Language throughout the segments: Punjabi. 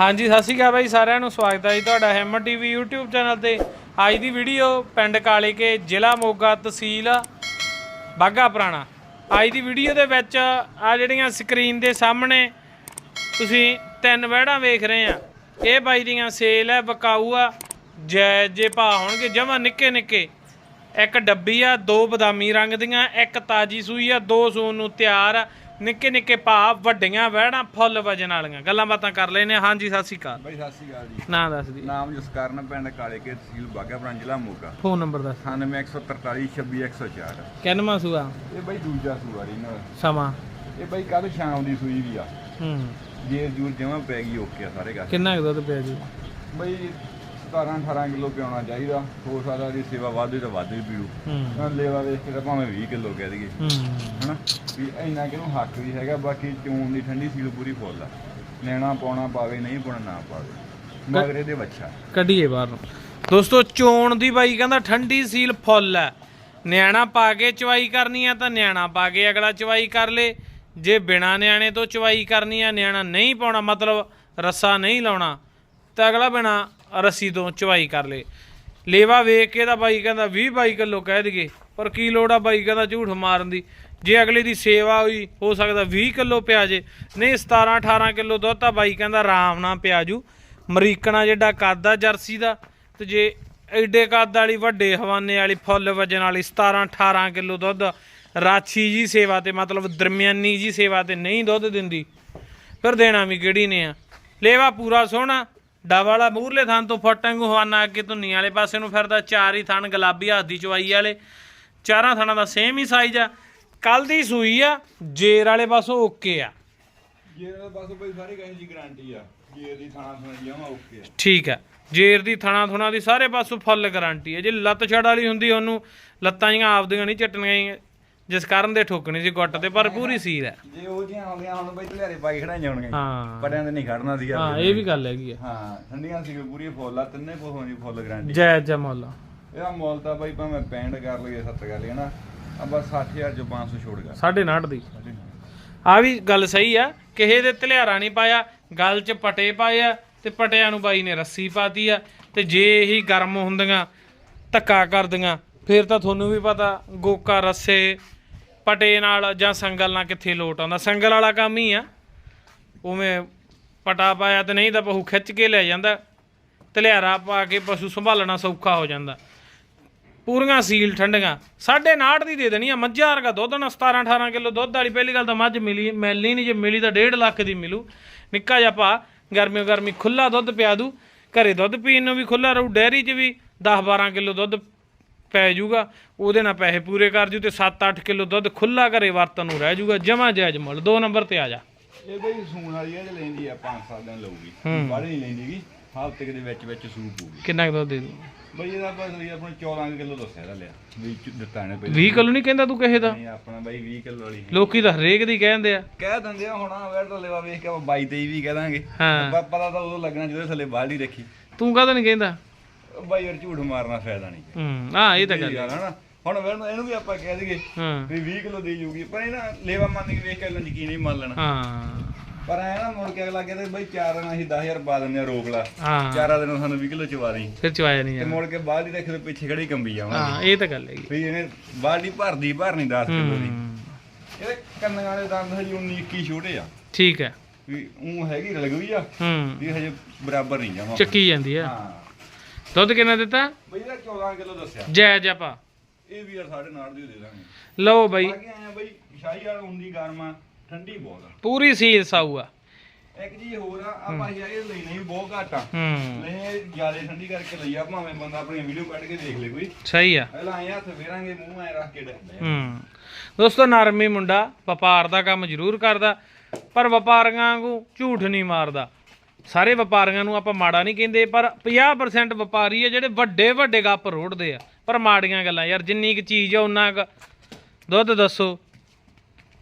ਹਾਂਜੀ, ਸਤਿ ਸ਼੍ਰੀ ਅਕਾਲ ਬਾਈ, ਸਾਰਿਆਂ ਨੂੰ ਸਵਾਗਤ ਹੈ ਜੀ ਤੁਹਾਡਾ ਹੈਮਰ ਟੀਵੀ YouTube ਚੈਨਲ ਤੇ। ਅੱਜ ਦੀ ਵੀਡੀਓ ਪਿੰਡ ਕਾਲੇ ਕੇ ਜ਼ਿਲ੍ਹਾ ਮੋਗਾ, ਤਹਿਸੀਲ ਬਾਗਾ ਪੁਰਾਣਾ। ਅੱਜ ਦੀ ਵੀਡੀਓ ਦੇ ਵਿੱਚ ਆ ਜਿਹੜੀਆਂ ਸਕਰੀਨ ਦੇ ਸਾਹਮਣੇ ਤੁਸੀਂ ਤਿੰਨ ਵਹਿੜਾਂ ਵੇਖ ਰਹੇ ਆ। ਇਹ ਬਾਈ ਦੀਆਂ ਸੇਲ ਹੈ ਬਕਾਊ ਆ ਜੈ ਜੇ ਭਾ ਹੋਣਗੇ, ਜਮਾ ਨਿੱਕੇ ਨਿੱਕੇ। ਇੱਕ ਡੱਬੀ ਆ, ਦੋ ਬਦਾਮੀ ਰੰਗ ਦੀਆਂ, ਇੱਕ ਤਾਜੀ ਸੂਈ ਆ, ਦੋ ਸੂਣ ਨੂੰ ਤਿਆਰ ਆ। ਨਿੱਕੇ ਨਿੱਕੇ ਭਾ ਵੱਡੀਆਂ ਵਹਿੜਾਂ ਫੁੱਲ ਵਜਨ ਵਾਲੀਆਂ। ਗੱਲਾਂ ਬਾਤਾਂ ਕਰ ਲੈਨੇ ਆ। ਹਾਂਜੀ ਸਤਿ ਸ਼੍ਰੀ ਅਕਾਲ। ਬਾਈ ਸਤਿ ਸ਼੍ਰੀ ਅਕਾਲ ਜੀ। ਨਾਂ ਦੱਸ ਦੀ। ਨਾਮ ਜਸਕਰਨ ਪਿੰਡ ਕਾਲੇ ਕੇ ਤਹਿਸੀਲ ਬਾਗਾਪੁਰਾਂ ਜ਼ਿਲ੍ਹਾ ਮੋਗਾ। ਫੋਨ ਨੰਬਰ ਦੱਸ। 9143 ਕਿੰਨਵਾਂ ਸੂਆ? ਇਹ ਬਾਈ ਦੂਜਾ ਸੂਆ ਜੀ ਨਾ ਸਮਾਂ? ਇਹ ਬਾਈ ਕੱਲ ਸ਼ਾਮ ਦੀ ਸੂਈ ਵੀ ਆ। ਹੂੰ। ਜੇਰ ਜੂਰ ਜਮਾ ਪੈ ਗਈ ਓਕੇ ਆ ਸਾਰੇ ਗੱਲ ਕਿੰਨਾ ਕੁ ਦੁੱਧ ਪਿਆ ਜੀ? ਬਾਈ 17 18 ਕਿਲੋ ਪਿਆਉਣਾ ਚਾਹੀਦਾ। ਹੋ ਸਕਦਾ ਦੀ ਸੇਵਾ ਵੱਧ ਤਾਂ ਵੱਧ ਹੂੰ। ਨਾ ਲੇਵਾ ਵੇਖ ਕੇ ਤਾਂ ਭਾਵੇਂ 20 ਕਿਲੋ ਕਹਿ ਦਈਏ। ਹੂੰ। ਹਨਾ? ਵੀ ਇੰਨਾ ਕਿਹਨੂੰ ਹੱਕ ਵੀ ਹੈਗਾ ਬਾਕੀ ਚੂਨ ਦੀ ਠੰਡੀ ਸੀਲ ਪੂਰੀ ਫੁੱਲ ਆ। ਲੈਣਾ ਪਾਉਣਾ ਪਾਵੇ ਨਹੀਂ ਪਾਉਣਾ ਨਾ ਪਾਵੇ। ਮਗਰ ਇਹਦੇ ਬੱਚਾ ਕੱਢੀਏ ਬਾਹਰ ਨੂੰ। ਦੋਸਤੋ ਚੋਣ ਦੀ ਬਾਈ ਕਹਿੰਦਾ ਠੰਡੀ ਸੀਲ ਫੁੱਲ ਹੈ ਨਿਆਣਾ ਪਾ ਕੇ ਚਵਾਈ ਕਰਨੀ ਆ ਤਾਂ ਨਿਆਣਾ ਪਾ ਕੇ ਅਗਲਾ ਚਵਾਈ ਕਰ ਲੇ। ਜੇ ਬਿਨਾ ਨਿਆਣੇ ਤੋਂ ਚਵਾਈ ਕਰਨੀ ਆ ਨਿਆਣਾ ਨਹੀਂ ਪਾਉਣਾ ਮਤਲਬ ਰੱਸਾ ਨਹੀਂ ਲਾਉਣਾ ਤਾਂ ਅਗਲਾ ਬਿਨਾ ਰੱਸੀ ਤੋਂ ਚਵਾਈ ਕਰ ਲੇ। ਲੇਵਾ ਵੇਖ ਕੇ ਤਾਂ ਬਾਈ ਕਹਿੰਦਾ 20 ਬਾਈ ਕਿਲੋ ਕਹਿ ਦਈਏ, ਪਰ ਕੀ ਲੋੜ ਆ ਬਾਈ ਕਹਿੰਦਾ ਝੂਠ ਮਾਰਨ ਦੀ। ਜੇ ਅਗਲੇ ਦੀ ਸੇਵਾ ਹੋਈ, ਹੋ ਸਕਦਾ 20 ਕਿਲੋ ਪਿਆ ਜੇ। ਨਹੀਂ 17 18 ਕਿਲੋ ਦੁੱਧ ਤਾਂ ਬਾਈ ਕਹਿੰਦਾ ਆਰਾਮ ਨਾਲ ਪਿਆ ਜੂ। ਅਮਰੀਕਨਾ ਜਿਹੜਾ ਕੱਦ ਆ ਜਰਸੀ ਦਾ, ਤੇ ਜੇ ਐਡੇ ਕੱਦ ਵਾਲੀ, ਵੱਡੇ ਹਵਾਨੇ ਵਾਲੀ, ਫੁੱਲ ਵਜਨ ਵਾਲੀ 17 18 ਕਿਲੋ ਦੁੱਧ, ਰਾਛੀ ਜੀ ਸੇਵਾ ਤੇ ਮਤਲਬ ਦਰਮਿਆਨੀ ਜੀ ਸੇਵਾ ਤੇ ਨਹੀਂ ਦੁੱਧ ਦਿੰਦੀ, ਫਿਰ ਦੇਣਾ ਵੀ ਕਿਹੜੀ ਨੇ ਆ। ਲੇਵਾ ਪੂਰਾ ਸੋਹਣਾ ਡਾ ਵਾਲਾ ਮੂਰਲੇ ਥਾਂ ਤੋਂ ਫਟੰਗ ਹਵਾਨਾ ਅੱਗੇ ਧੁੰਨੀ ਵਾਲੇ ਪਾਸੇ ਨੂੰ ਫਿਰਦਾ ਚਾਰ ਹੀ ਥਣ ਗੁਲਾਬੀ ਹੱਥ ਦੀ ਚਵਾਈ ਵਾਲੇ ਚਾਰਾਂ ਥਣਾਂ ਦਾ ਸੇਮ ਹੀ ਸਾਈਜ਼ ਆ। ਕੱਲ ਦੀ ਸੂਈ ਆ ਜੇਰ ਵਾਲੇ ਪਾਸੋਂ ਓਕੇ ਆ। ਜੇਰ ਦਾ ਬਸ ਬਈ ਸਾਰੀ ਕਹੇ ਦੀ ਗਾਰੰਟੀ ਆ ਜੇਰ ਦੀ ਥਾਣਾ ਓਕੇ ਆ ਠੀਕ ਜੇਰ ਦੀ ਥਣਾ ਥੁਣਾ ਦੀ ਸਾਰੇ ਪਾਸੋਂ ਫੁੱਲ ਗਾਰੰਟੀ ਹੈ ਜੇ ਲੱਤ ਛੜ ਵਾਲੀ ਹੁੰਦੀ ਉਹਨੂੰ ਲੱਤਾਂ ਜੀਆਂ ਆਪਦੀਆਂ ਨਹੀਂ ਚੱਟਣੀਆਂ ਜਿਸ ਕਾਰਨ ਦੇ ਠੋਕਣੀ ਸੀ ਗੁੱਟ ਤੇ ਪਰ ਪੂਰੀ ਸੀਲ ਹੈ। ਜੇ ਉਹ ਜੀਆਂ ਆਉਂਦੀਆਂ ਹੁਣ ਬਈ ਧਲਿਆਰੇ ਪਾ ਕੇ ਖੜਾਈਆਂ ਹੋਣਗੀਆਂ। ਹਾਂ। ਪੜਿਆਂ ਤੇ ਨਹੀਂ ਖੜਨਾ ਸੀਗਾ। ਹਾਂ ਇਹ ਵੀ ਗੱਲ ਹੈਗੀ ਹੈ। ਹਾਂ ਠੰਡੀਆਂ ਸੀ ਪੂਰੀ ਫੁੱਲ ਆ ਤਿੰਨੇ ਪੋਹਾਂ ਦੀ ਫੁੱਲ ਗਾਰੰਟੀ ਜੈ ਜੈ ਮੌਲਾ। ਇਹਦਾ ਮੁੱਲ ਤਾਂ ਬਈ ਭਾਵੇਂ 65 ਕਰ ਲਈਏ 70 ਕਰ ਲਈਏ ਨਾ ਆ ਬਸ 60000 ਚੋਂ 500 ਛੋੜ ਕਰ ਸਾਢੇ 9 ਦੀ। ਆ ਵੀ ਗੱਲ ਸਹੀ ਆ ਕਿਸੇ ਦੇ ਧਲਿਆਰਾ ਨਹੀਂ ਪਾਇਆ ਗੱਲ 'ਚ ਪਟੇ ਪਾਏ ਆ ਤੇ ਪਟਿਆਂ ਨੂੰ ਬਾਈ ਨੇ ਰੱਸੀ ਪਾਤੀ ਆ ਤੇ ਜੇ ਇਹੀ ਗਰਮ ਹੁੰਦੀਆਂ ਧੱਕਾ ਕਰਦੀਆਂ ਫਿਰ ਤਾਂ ਤੁਹਾਨੂੰ ਵੀ ਪਤਾ ਗੋਕਾ ਰੱਸੇ ਪਟੇ ਨਾਲ ਜਾਂ ਸੰਗਲ ਨਾਲ ਕਿੱਥੇ ਲੋਟ ਆਉਂਦਾ? ਸੰਗਲ ਵਾਲਾ ਕੰਮ ਹੀ ਆ। ਉਵੇਂ ਪਟਾ ਪਾਇਆ ਤੇ ਨਹੀਂ ਤਾਂ ਪਹੂ ਖਿੱਚ ਕੇ ਲੈ ਜਾਂਦਾ। ਤਲਿਆਰਾ ਪਾ ਕੇ ਪਸ਼ੂ ਸੰਭਾਲਣਾ ਸੌਖਾ ਹੋ ਜਾਂਦਾ। ਪੂਰੀਆਂ ਸੀਲ ਠੰਡੀਆਂ। ਸਾਢੇ 9 ਦੀ ਦੇ ਦੇਣੀ ਆ। ਮੱਝਾਂ ਵਰਗਾ ਦੁੱਧ ਨਾ 17 18 ਕਿਲੋ ਦੁੱਧ ਵਾਲੀ ਪਹਿਲੀ ਗੱਲ ਤਾਂ ਮੱਝ ਮਿਲੀ, ਮਿਲਣੀ ਨਹੀਂ ਜੇ ਮਿਲੀ ਤਾਂ 1.5 ਲੱਖ ਦੀ ਮਿਲੂ। ਨਿੱਕਾ ਜਿਹਾ ਭਾ, ਗਰਮੀਓ ਗਰਮੀ ਖੁੱਲਾ ਦੁੱਧ ਪਿਆ ਦੂ। ਘਰੇ ਦੁੱਧ ਪੀਣ ਨੂੰ ਵੀ ਖੁੱਲਾ ਰਹੂ ਡੈਰੀ 'ਚ ਵੀ 10 12 ਕਿਲੋ ਦੁੱਧ ਪੈ ਜਾਊਗਾ ਉਹਦੇ ਨਾਲ ਪੈਸੇ ਪੂਰੇ ਕਰ ਜੂ ਤੇ 7-8 ਕਿਲੋ ਦੁੱਧ ਖੁੱਲਾ ਘਰੇ ਵਰਤਨ ਨੂੰ ਰਹਿ ਜਾਊਗਾ ਜਮਾ ਜਾਇਜ਼ ਮੁੱਲ ਦੋ ਨੰਬਰ ਤੇ ਆ ਜਾ। ਇਹ ਬਈ ਸੂਣ ਵਾਲੀ ਆ ਜੇ ਲੈਂਦੀ ਆ 5-7 ਦਿਨ ਲਊਗੀ। ਹੂੰ। ਬਾਹਲੀ ਨਹੀਂ ਲੈਂਦੀਗੀ ਹਫ਼ਤੇ ਦੇ ਵਿੱਚ ਵਿੱਚ ਸੂਪ ਪੂਗੀ ਕਿੰਨਾ ਕੁ ਦੁੱਧ ਦੇ ਦੂ ਬਈ ਇਹਦਾ ਬਸ ਲਈ ਆਪਣਾ 14 ਕਿਲੋ ਦੱਸਿਆ ਇਹਦਾ ਲਿਆ ਵੀ ਦਿੱਤਾ ਨੇ 20 ਕਿਲੋ ਨਹੀਂ ਕਹਿੰਦਾ ਤੂੰ ਕਹੇ ਦਾ? ਨਹੀਂ ਆਪਣਾ ਬਾਈ 20 ਕਿਲੋ ਵਾਲੀ। ਲੋਕੀ ਤਾਂ ਹਰੇਕ ਦੀ ਕਹਿੰਦੇ ਆ। ਕਹਿ ਦਿੰਦੇ ਆ ਹੁਣ ਵੇੜ ਤੋਂ ਲੈਵਾ ਵੇਖ ਕੇ ਆਪਾਂ 22 23 ਵੀ ਕਹਿ ਦਾਂਗੇ। ਪਤਾ ਤਾਂ ਉਦੋਂ ਲੱਗਣਾ ਜਦੋਂ ਥੱਲੇ ਬਾਲਟੀ ਰੱਖੀ ਤੂੰ ਕਾਹਦਾ ਨਹੀਂ ਕਹਿੰਦਾ? ਬਾਈ ਯਾਰ ਝੂਠ ਮਾਰਨਾ ਫਾਇਦਾ ਨਹੀਂ। ਹੂੰ ਹਾਂ ਇਹ ਤਾਂ ਗੱਲ ਹੈ। ਨਾ। ਹੁਣ ਵੇੜ ਨੂੰ ਇਹਨੂੰ ਵੀ ਆਪਾਂ ਕਹਿ ਦਈਏ ਹਾਂ। ਵੀ 20 ਕਿਲੋ ਦੇ ਜੂਗੀ ਪਰ ਇਹ ਨਾ ਲੇਵਾ ਮੰਨ ਕੇ ਵੇਖ ਕੇ ਅਗਲਾ ਯਕੀਨ ਨਹੀਂ ਮੰਨ ਲੈਣਾ। ਹਾਂ। ਪਰ ਐ ਨਾ ਮੁੜ ਕੇ ਅਗਲਾ ਕਹਿੰਦਾ ਬਈ ਚਾਰ ਦਿਨ ਅਸੀਂ 10000 ਪਾ ਦਿੰਦੇ ਆ ਰੋਕ ਲਾ। ਹਾਂ। ਚਾਰਾਂ ਦਿਨਾਂ ਸਾਨੂੰ 20 ਕਿਲੋ ਚਵਾ ਦੀ। ਫਿਰ ਚਵਾਇਆ ਨਹੀਂ ਤੇ ਮੁੜ ਕੇ ਬਾਲਟੀ ਰੱਖ ਦੇ ਪਿੱਛੇ ਖੜੀ ਕੰਬੀ ਜਾਵਾਂਗੇ। ਹਾਂ ਇਹ ਤਾਂ ਗੱਲ ਹੈਗੀ। ਵੀ ਇਹਨੇ ਬਾਲਟੀ ਭਰਦੀ ਭਰਨੀ 10 ਕਿਲੋ ਦੀ। ਹੂੰ, ਇਹਦੇ ਕੰਨਾਂ ਵਾਲੇ ਦੰਦ ਹਜੇ 19 21 ਛੋਟੇ ਆ। ਠੀਕ ਹੈ। ਵੀ ਉਹ ਹੈਗੀ ਰਲਗਵੀ ਆ। ਹੂੰ। ਵੀ ਹਜੇ ਬਰਾਬਰ ਨਹੀਂ ਜਾਵਾਂ। ਚੱਕੀ ਜਾਂਦੀ ਹੈ। ਹਾਂ। ਦੁੱਧ ਕਿੰਨਾ ਦਿੱਤਾ? ਬਈ ਇਹਦਾ 14 ਕਿਲੋ ਦੱਸਿਆ। ਜੈ ਜਪਾ ਇਹ ਵੀ ਯਾਰ ਸਾਡੇ ਨਾਲ ਦੀ ਦੇ ਦਾਂਗੇ। ਲਓ ਬਈ। ਬਾਕੀ ਆਇਆ ਬਈ ਸ਼ਾਹੀ ਵਾਲਾ ਹੁੰਦੀ ਗਰਮਾ ਠੰਡੀ ਬਹੁਤ ਆ। ਪੂਰੀ ਸੀਲ ਸਾਊ ਆ। ਇੱਕ ਚੀਜ਼ ਹੋਰ ਆ ਆਪਾਂ ਯਾਰ ਇਹ ਲਈ ਨਹੀਂ ਬਹੁਤ ਘੱਟ ਆ। ਹੂੰ। ਨਹੀਂ ਜ਼ਿਆਦਾ ਠੰਡੀ ਕਰਕੇ ਲਈ ਆ ਭਾਵੇਂ ਬੰਦਾ ਆਪਣੀ ਵੀਡੀਓ ਕੱਢ ਕੇ ਦੇਖ ਲੇ ਕੋਈ। ਸਹੀ ਆ। ਪਹਿਲਾਂ ਆਏ ਹੱਥ ਫੇਰਾਂਗੇ ਮੂੰਹ ਐ ਰੱਖ ਕੇ ਡੰਡੇ ਹੂੰ। ਦੋਸਤੋ ਨਰਮੀ ਮੁੰਡਾ ਵਪਾਰ ਦਾ ਕੰਮ ਜ਼ਰੂਰ ਕਰਦਾ ਪਰ ਵਪਾਰੀਆਂ ਵਾਂਗੂ ਝੂਠ ਨਹੀਂ ਮਾਰਦਾ। ਸਾਰੇ ਵਪਾਰੀਆਂ ਨੂੰ ਆਪਾਂ ਮਾੜਾ ਨਹੀਂ ਕਹਿੰਦੇ, ਪਰ 50% ਵਪਾਰੀ ਆ ਜਿਹੜੇ ਵੱਡੇ ਵੱਡੇ ਗੱਪ ਰੋੜਦੇ ਆ। ਪਰ ਮਾੜੀਆਂ ਗੱਲਾਂ, ਯਾਰ ਜਿੰਨੀ ਕੁ ਚੀਜ਼ ਆ ਉਹਨਾਂ ਕੁ ਦੁੱਧ ਦੱਸੋ।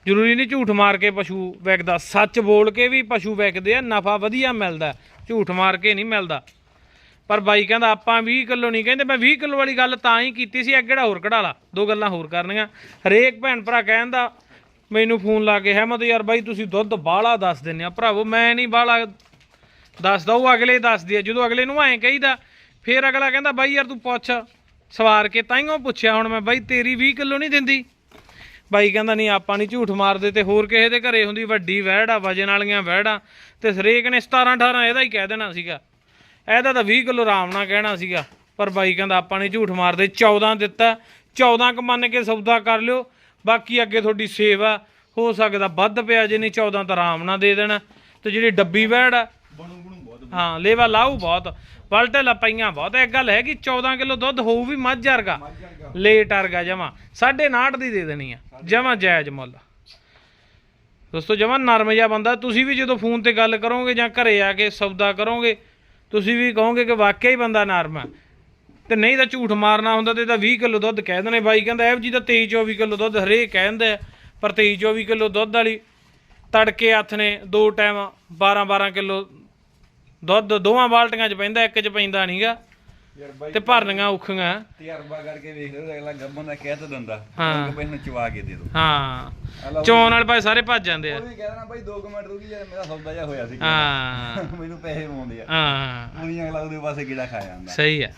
ਜ਼ਰੂਰੀ ਨਹੀਂ ਝੂਠ ਮਾਰ ਕੇ ਪਸ਼ੂ ਵਿਕਦਾ ਸੱਚ ਬੋਲ ਕੇ ਵੀ ਪਸ਼ੂ ਵਿਕਦੇ ਆ, ਨਫਾ ਵਧੀਆ ਮਿਲਦਾ। ਝੂਠ ਮਾਰ ਕੇ ਨਹੀਂ ਮਿਲਦਾ। ਪਰ ਬਾਈ ਕਹਿੰਦਾ, ਆਪਾਂ 20 ਕਿਲੋ ਨਹੀਂ ਕਹਿੰਦੇ, ਮੈਂ 20 ਕਿਲੋ ਵਾਲੀ ਗੱਲ ਤਾਂ ਹੀ ਕੀਤੀ ਸੀ ਅੱਗੜਾ ਹੋਰ ਕਢਾ ਲਾ। ਦੋ ਗੱਲਾਂ ਹੋਰ ਕਰਨੀਆਂ। ਹਰੇਕ ਭੈਣ ਭਰਾ ਕਹਿੰਦਾ ਮੈਨੂੰ ਫੋਨ ਲਾ ਕੇ, ਹੈਮਤ ਯਾਰ ਬਾਈ, ਤੁਸੀਂ ਦੁੱਧ ਬਾਹਲਾ ਦੱਸ ਦਿੰਦੇ ਆ। ਭਰਾਵੋ, ਮੈਂ ਨਹੀਂ ਬਾਹਲਾ ਦੱਸਦਾ, ਉਹ ਅਗਲੇ ਦੱਸਦੀ ਆ। ਜਦੋਂ ਅਗਲੇ ਨੂੰ ਐਂ ਕਹੀਦਾ, ਫੇਰ ਅਗਲਾ ਕਹਿੰਦਾ, ਬਾਈ ਯਾਰ ਤੂੰ ਪੁੱਛ, ਸਵਾਰ ਕੇ ਤਾਈਓ ਪੁੱਛਿਆ, ਹੁਣ ਮੈਂ ਬਾਈ ਤੇਰੀ 20 ਕਿਲੋ ਨਹੀਂ ਦਿੰਦੀ। ਬਾਈ ਕਹਿੰਦਾ, ਨਹੀਂ, ਆਪਾਂ ਨਹੀਂ ਝੂਠ ਮਾਰਦੇ ਤੇ ਹੋਰ ਕਿਸੇ ਦੇ ਘਰੇ ਹੁੰਦੀ, ਵੱਡੀ ਵਹਿੜ ਆ, ਵਜਨ ਵਾਲੀਆਂ ਵਹਿੜਾਂ ਤੇ ਹਰੇਕ ਨੇ 17 18 ਇਹਦਾ ਹੀ ਕਹਿ ਦੇਣਾ ਸੀਗਾ। ਇਹਦਾ ਤਾਂ 20 ਕਿਲੋ ਆਰਾਮ ਨਾਲ ਕਹਿਣਾ ਸੀਗਾ। ਪਰ ਬਾਈ ਕਹਿੰਦਾ, ਆਪਾਂ ਨਹੀਂ ਝੂਠ ਮਾਰਦੇ 14 ਦਿੱਤਾ 14 ਕ ਮੰਨ ਕੇ ਸੌਦਾ ਕਰ ਲਿਓ, ਬਾਕੀ ਅੱਗੇ ਤੁਹਾਡੀ ਸੇਵਾ, ਹੋ ਸਕਦਾ ਵੱਧ ਪਿਆ, ਜੇ ਨਹੀਂ 14 ਤਾਂ ਆਰਾਮ ਨਾਲ ਦੇ ਦੇਣਾ। ਤੇ ਜਿਹੜੀ ਡੱਬੀ ਵਹਿੜ ਆ ਬਣੂ ਬਣੂ ਬਹੁਤ ਹਾਂ ਲੇਵਾ ਲਾਊ ਬਹੁਤ। ਪਲਟੇ ਲਪਈਆਂ ਬਹੁਤ। ਇੱਕ ਗੱਲ ਹੈ ਕਿ 14 ਕਿਲੋ ਦੁੱਧ ਹੋਊ ਵੀ ਮੱਝ ਵਰਗਾ। ਮੱਝ ਵਰਗਾ। ਲੇਟ ਵਰਗਾ ਜਮਾ। 9.5 ਦੀ ਦੇ ਦੇਣੀ ਆ। ਜਮਾ ਜਾਇਜ਼ ਮੁੱਲ। ਦੋਸਤੋ ਜਮਾ ਨਰਮ ਜਿਹਾ ਬੰਦਾ। ਤੁਸੀਂ ਵੀ ਜਦੋਂ ਫੋਨ ਤੇ ਗੱਲ ਕਰੋਗੇ ਜਾਂ ਘਰੇ ਆ ਕੇ ਸੌਦਾ ਕਰੋਗੇ ਤੁਸੀਂ ਵੀ ਕਹੋਗੇ ਕਿ ਵਾਕਿਆ ਹੀ ਬੰਦਾ ਨਰਮ ਆ। ਤੇ ਨਹੀਂ ਤਾਂ ਝੂਠ ਮਾਰਨਾ ਹੁੰਦਾ ਤੇ ਤਾਂ 20 ਕਿਲੋ ਦੁੱਧ ਕਹਿ ਦੇਣੇ ਬਾਈ ਕਹਿੰਦਾ ਐਵ ਜੀ ਤਾਂ 23 24 ਕਿਲੋ ਦੁੱਧ ਹਰੇਕ ਕਹਿੰਦਾ ਪਰ 23 24 ਕਿਲੋ ਦੁੱਧ ਵਾਲੀ ਤੜਕੇ ਹੱਥ ਨੇ ਦੋ ਟਾਈਮ 12 12 ਕਿਲੋ ਦੁੱਧ ਦੋਵਾਂ ਬਾਲਟੀਆਂ 'ਚ ਪੈਂਦਾ ਇੱਕ 'ਚ ਪੈਂਦਾ ਨਹੀਂਗਾ ਯਾਰ ਬਾਈ ਤੇ ਭਰਨੀਆਂ ਔਖੀਆਂ। ਤਜਰਬਾ ਕਰਕੇ ਵੇਖ ਲਓ ਅਗਲਾ ਗੱਬਨ ਦਾ ਕਹਿ ਤਾਂ ਦਿੰਦਾ। ਹਾਂ। ਹੁਣ ਚਵਾ ਕੇ ਦੇ ਦੋ। ਹਾਂ। ਚੌਣ ਵਾਲੇ ਭਾਈ ਸਾਰੇ ਭੱਜ ਜਾਂਦੇ ਆ। ਉਹ ਵੀ ਕਹਿ ਦੇਣਾ ਬਾਈ 2 ਮਿੰਟ ਰੁਕੀ ਯਾਰ ਮੇਰਾ ਸੌਦਾ ਜਿਹਾ ਹੋਇਆ ਸੀ ਹਾਂ। ਮੈਨੂੰ ਪੈਸੇ ਆਉਂਦੇ ਆ। ਹਾਂ। ਉਹਦੀਆਂ ਅਗਲਾ ਉਹਦੇ ਪਾਸੇ ਕਿਹੜਾ ਖਾ ਜਾਂਦਾ। ਸਹੀ ਆ।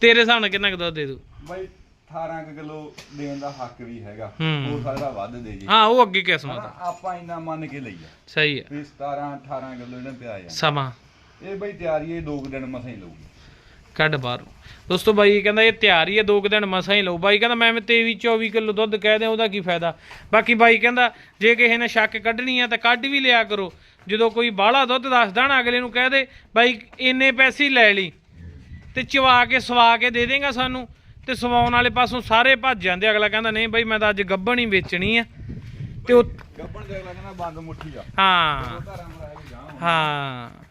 ਤੇਰੇ ਹਿਸਾਬ ਨਾਲ ਕਿੰਨਾ ਕੁ ਦੁੱਧ ਦੇ ਦੂ ਬਾਈ 18 ਕੁ ਕਿਲੋ ਦੇਣ ਦਾ ਹੱਕ ਵੀ ਹੈਗਾ। ਹੂੰ। ਹੋ ਸਕਦਾ ਵੱਧ ਦੇ ਜੀ। ਹਾਂ ਉਹ ਅੱਗੇ ਕਿਸਮਤ ਆ। ਆਪਾਂ ਇੰਨਾ ਮੰਨ ਕੇ ਲਈਆ ਸਹੀ ਆ। ਵੀ 17 18 ਕਿਲੋ ਇਹਨਾਂ ਪਿਆ ਜਾਂਦਾ ਸਮਾਂ। ਇਹ ਬਾਈ ਤਿਆਰੀ ਇਹ ਦੋ ਕੁ ਦਿਨ ਮਸਾਂ ਹੀ ਲਊਗੀ। ਕੱਢ ਬਾਹਰ। ਦੋਸਤੋ ਬਾਈ ਕਹਿੰਦਾ ਇਹ ਤਿਆਰ ਹੀ ਹੈ ਦੋ ਕੁ ਦਿਨ ਮਸਾਂ ਹੀ ਲਓ ਬਾਈ ਕਹਿੰਦਾ ਮੈਂ 23 24 ਕਿਲੋ ਦੁੱਧ ਕਹਿ ਦਿਆਂ ਉਹਦਾ ਕੀ ਫਾਇਦਾ? ਬਾਕੀ ਬਾਈ ਕਹਿੰਦਾ ਜੇ ਕਿਸੇ ਨੇ ਸ਼ੱਕ ਕੱਢਣੀ ਆ ਤਾਂ ਕੱਢ ਵੀ ਲਿਆ ਕਰੋ। ਜਦੋਂ ਕੋਈ ਬਾਹਲਾ ਦੁੱਧ ਦੱਸਦਾ ਨਾ ਅਗਲੇ ਨੂੰ ਕਹਿ ਦੇ ਬਾਈ ਇੰਨੇ ਪੈਸੇ ਲੈ ਲਈ। ਤੇ ਚਵਾ ਕੇ ਸਵਾ ਕੇ ਦੇ ਦੇਗਾ ਸਾਨੂੰ। ਤੇ ਸਵਾਉਣ ਵਾਲੇ ਪਾਸੋਂ ਸਾਰੇ ਭੱਜ ਜਾਂਦੇ ਅਗਲਾ ਕਹਿੰਦਾ ਨਹੀਂ ਬਾਈ ਮੈਂ ਤਾਂ ਅੱਜ ਗੱਬਣ ਹੀ ਵੇਚਣੀ ਆ। ਤੇ ਉਹ ਗੱਬਣ ਦੇ ਅਗਲਾ ਕਹਿੰਦਾ ਬੰਦ ਮੁੱਠੀ ਆ ਹਾਂ। ਹਾਂ।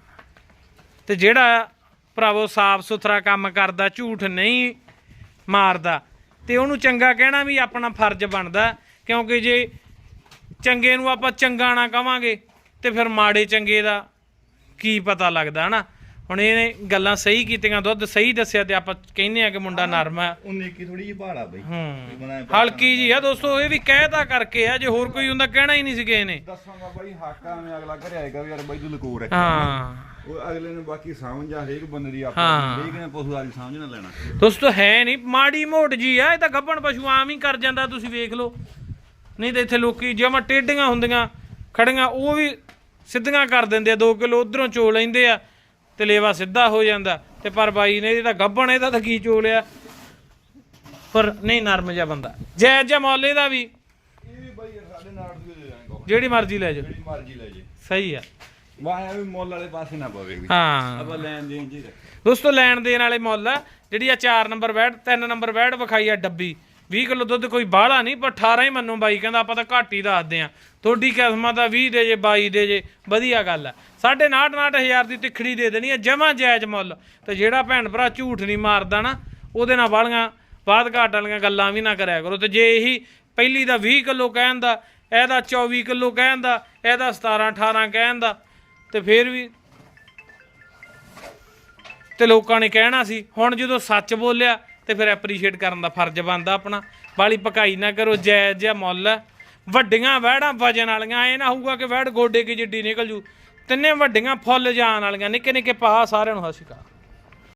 ਤੇ ਜਿਹੜਾ ਭਰਾਵੋ ਸਾਫ਼ ਸੁਥਰਾ ਕੰਮ ਕਰਦਾ, ਝੂਠ ਨਹੀਂ ਮਾਰਦਾ, ਤੇ ਉਹਨੂੰ ਚੰਗਾ ਕਹਿਣਾ ਵੀ ਆਪਣਾ ਫਰਜ਼ ਬਣਦਾ, ਕਿਉਂਕਿ ਜੇ ਚੰਗੇ ਨੂੰ ਆਪਾਂ ਚੰਗਾ ਨਾ ਕਵਾਂਗੇ, ਤੇ ਫਿਰ ਮਾੜੇ ਚੰਗੇ ਦਾ ਕੀ ਪਤਾ ਲੱਗਦਾ, ਹਨਾ? ਹੁਣ ਇਹਨੇ ਗੱਲਾਂ ਸਹੀ ਕੀਤੀਆਂ ਦੁੱਧ ਸਹੀ ਦੱਸਿਆ ਤੇ ਆਪਾਂ ਕਹਿੰਦੇ ਆ ਕਿ ਮੁੰਡਾ ਨਰਮ ਆ ਉਹ ਨੇਕੀ ਥੋੜੀ ਜਿਹੀ ਭਾਲਾ ਬਈ। ਹੂੰ। ਹਲਕੀ ਜੀ ਆ ਦੋਸਤੋ ਇਹ ਵੀ ਕਹਿਤਾ ਕਰਕੇ ਆ ਜੇ ਹੋਰ ਕੋਈ ਹੁੰਦਾ ਕਹਿਣਾ ਹੀ ਨਹੀਂ ਸੀ ਕਿਸੇ ਨੇ ਦੱਸਾਂਗਾ ਬਾਈ ਹਾਕਾ ਨੇ ਅਗਲਾ ਘਰੇ ਆਏਗਾ ਵੀ ਯਾਰ ਬਾਈ ਤੂੰ ਲਕੋ ਰੱਖਿਆ। ਹਾਂ। ਉਹ ਅਗਲੇ ਨੂੰ ਬਾਕੀ ਸਮਝ ਆ ਹਰੇਕ ਬੰਦੇ ਦੀ। ਆਪਣੀ ਹਰੇਕ ਨੇ ਪਸ਼ੂ ਆਦੀ ਸਮਝ ਨਾ ਲੈਣਾ। ਦੋਸਤੋ ਹੈ ਨਹੀਂ ਮਾੜੀ ਮੋਟ ਜੀ ਆ ਇਹ ਤਾਂ ਗੱਭਣ ਪਸ਼ੂ ਆਮ ਹੀ ਕਰ ਜਾਂਦਾ ਤੁਸੀਂ ਵੇਖ ਲਓ। ਨਹੀਂ ਤਾਂ ਇੱਥੇ ਲੋਕੀ ਜਿਵੇਂ ਟੇਡੀਆਂ ਹੁੰਦੀਆਂ ਖੜੀਆਂ ਉਹ ਵੀ ਸਿੱਧੀਆਂ ਕਰ ਦਿੰਦੇ ਆ 2 ਕਿਲੋ ਉਧਰੋਂ ਚੋ ਲੈਂਦੇ ਆ। ਤੇ ਲੇਵਾ ਸਿੱਧਾ ਹੋ ਜਾਂਦਾ ਤੇ ਪਰ ਬਾਈ ਨੇ ਇਹ ਤਾਂ ਗੱਭਣ ਇਹਦਾ ਤਾਂ ਕੀ ਚੋਲਿਆ ਪਰ ਨਹੀਂ ਨਰਮ ਜਿਹਾ ਬੰਦਾ। ਜੈ ਜੈ ਮੌਲੇ ਦਾ ਵੀ। ਇਹ ਵੀ ਬਾਈ ਸਾਡੇ ਨਾਲ ਦੀ ਦੇ ਜਾਣਗੇ ਜਿਹੜੀ ਮਰਜ਼ੀ ਲੈ ਜਾਓ। ਜਿਹੜੀ ਮਰਜ਼ੀ ਲੈ ਜੇ ਸਹੀ ਆ। ਵਾਹ ਵੀ ਮੁੱਲ ਵਾਲੇ ਪਾਸੇ ਨਾ ਪਵੇ ਵੀ। ਹਾਂ। ਆਪਾਂ ਲੈਣ ਦੇਣ ਜੀ ਦੋਸਤੋ ਲੈਣ ਦੇਣ ਵਾਲੇ ਮੁੱਲ ਆ। ਜਿਹੜੀ ਆ 4 ਨੰਬਰ ਬੈਡ 3 ਨੰਬਰ ਬੈਡ ਵਿਖਾਈ ਆ ਡੱਬੀ। 20 ਕਿਲੋ ਦੁੱਧ ਕੋਈ ਬਾਹਲਾ ਨਹੀਂ, ਪਰ 18 ਹੀ ਮੰਨੋ ਬਾਈ, ਕਹਿੰਦਾ ਆਪਾਂ ਤਾਂ ਘੱਟ ਹੀ ਦੱਸਦੇ ਆ ਤੁਹਾਡੀ ਕਿਸਮਤ ਦਾ 20 ਦੇ ਜੇ 22 ਦੇ ਜੇ, ਵਧੀਆ ਗੱਲ ਆ। ਸਾਢੇ 9.5 ਹਜ਼ਾਰ ਦੀ ਤਿੱਖੜੀ ਦੇ ਦੇਣੀ ਆ, ਜਮਾ ਜਾਇਜ਼ ਮੁੱਲ। ਤੇ ਜਿਹੜਾ ਭੈਣ ਭਰਾ ਝੂਠ ਨਹੀਂ ਮਾਰਦਾ ਨਾ, ਉਹਦੇ ਨਾਲ ਵਾਲੀਆਂ ਬਾਦ ਘਾਟ ਵਾਲੀਆਂ ਗੱਲਾਂ ਵੀ ਨਾ ਕਰਿਆ ਕਰੋ। ਤੇ ਜੇ ਇਹੀ ਪਹਿਲੀ ਦਾ 20 ਕਿਲੋ ਕਹਿਣ ਦਾ ਇਹਦਾ 24 ਕਿਲੋ ਕਹਿਣ ਦਾ ਇਹਦਾ 17 18 ਕਹਿਣ ਦਾ, ਤੇ ਫਿਰ ਵੀ ਤੇ ਲੋਕਾਂ ਨੇ ਕਹਿਣਾ ਸੀ, ਹੁਣ ਜਦੋਂ ਸੱਚ ਬੋਲਿਆ ਤੇ ਫਿਰ ਐਪਰੀਸ਼ੀਏਟ ਕਰਨ ਦਾ ਫਰਜ਼ ਬਣਦਾ ਆਪਣਾ। ਬਾਲੀ ਪਕਾਈ ਨਾ ਕਰੋ, ਜਾਇਜ਼ ਜਿਹਾ ਮੁੱਲ ਵੱਡੀਆਂ ਵਹਿੜਾਂ ਵਜਣ ਵਾਲੀਆਂ ਇਹ ਨਾ ਹੋਊਗਾ ਕਿ ਵਹਿੜ ਗੋਡੇ ਕੀ ਜਿੱਡੀ ਨਿਕਲ ਜੂ। ਤਿੰਨੇ ਵੱਡੀਆਂ ਫੁੱਲ ਜਾਣ ਵਾਲੀਆਂ, ਨਿੱਕੇ ਨਿੱਕੇ ਪਾ ਸਾਰਿਆਂ ਨੂੰ ਹੱਸਿਕਾ